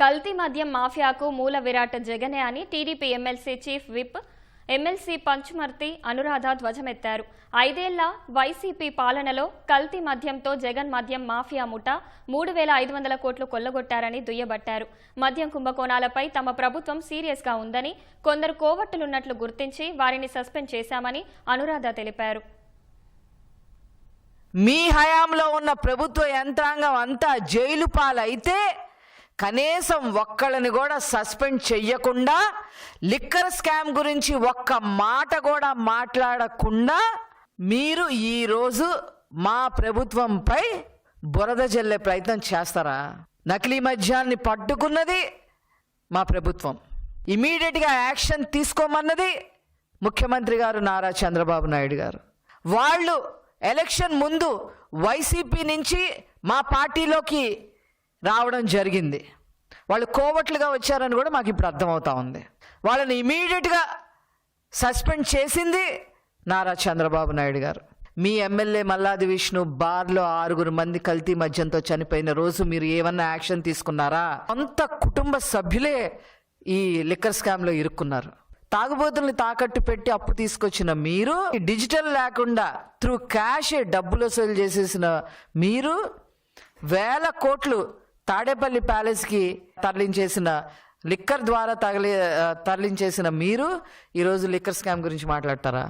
కల్తీ మద్యం మాఫియాకు మూల విరాట్ జగనే అని TDP MLC chief whip MLC Panchumarthi Anuradha ధ్వజమెత్తారు. ఐదేళ్ళ వైసీపీ పాలనలో కల్తీ మద్యంతో జగన్ మద్యం మాఫియా ముఠ మూడు వేల ఐదు వందల కోట్లు కొల్లగొట్టారని దుయ్యబట్టారు. మద్యం కుంభకోణాలపై తమ ప్రభుత్వం సీరియస్గా ఉందని కొందరు కోవట్టులున్నట్లు గుర్తించి వారిని సస్పెండ్ చేశామని అనురాధ తెలిపారు. మీ హయాంలో ఉన్న ప్రభుత్వ యంత్రాంగం అంతా జైలు పాలైతే కనీసం ఒక్కళ్ళని కూడా సస్పెండ్ చెయ్యకుండా లిక్కర్ స్కామ్ గురించి ఒక్క మాట కూడా మాట్లాడకుండా మీరు ఈరోజు మా ప్రభుత్వంపై బురద జల్లే ప్రయత్నం చేస్తారా? నకిలీ మద్యాన్ని పట్టుకున్నది మా ప్రభుత్వం. ఇమీడియట్గా యాక్షన్ తీసుకోమన్నది ముఖ్యమంత్రి గారు నారా చంద్రబాబు నాయుడు గారు. వాళ్ళు ఎలక్షన్ ముందు వైసీపీ నుంచి మా పార్టీలోకి రావడం జరిగింది. వాళ్ళు కోవట్లుగా వచ్చారని కూడా మాకు ఇప్పుడు అర్థమవుతా ఉంది. వాళ్ళని ఇమీడియట్గా సస్పెండ్ చేసింది నారా చంద్రబాబు నాయుడు గారు. మీ ఎమ్మెల్యే మల్లాది విష్ణు బార్లో ఆరుగురు మంది కల్తీ మద్యంతో చనిపోయిన రోజు మీరు ఏమన్నా యాక్షన్ తీసుకున్నారా? కొంత కుటుంబ సభ్యులే ఈ లిక్కర్ స్కామ్లో ఇరుక్కున్నారు. తాగుబోతుల్ని తాకట్టు పెట్టి అప్పు తీసుకొచ్చిన మీరు డిజిటల్ లేకుండా త్రూ క్యాష్ డబ్బులు వసూలు చేసేసిన మీరు వేల కోట్లు తాడేపల్లి ప్యాలెస్కి తరలించేసిన లిక్కర్ ద్వారా తగిలి తరలించేసిన మీరు ఈరోజు లిక్కర్ స్కామ్ గురించి మాట్లాడతారా?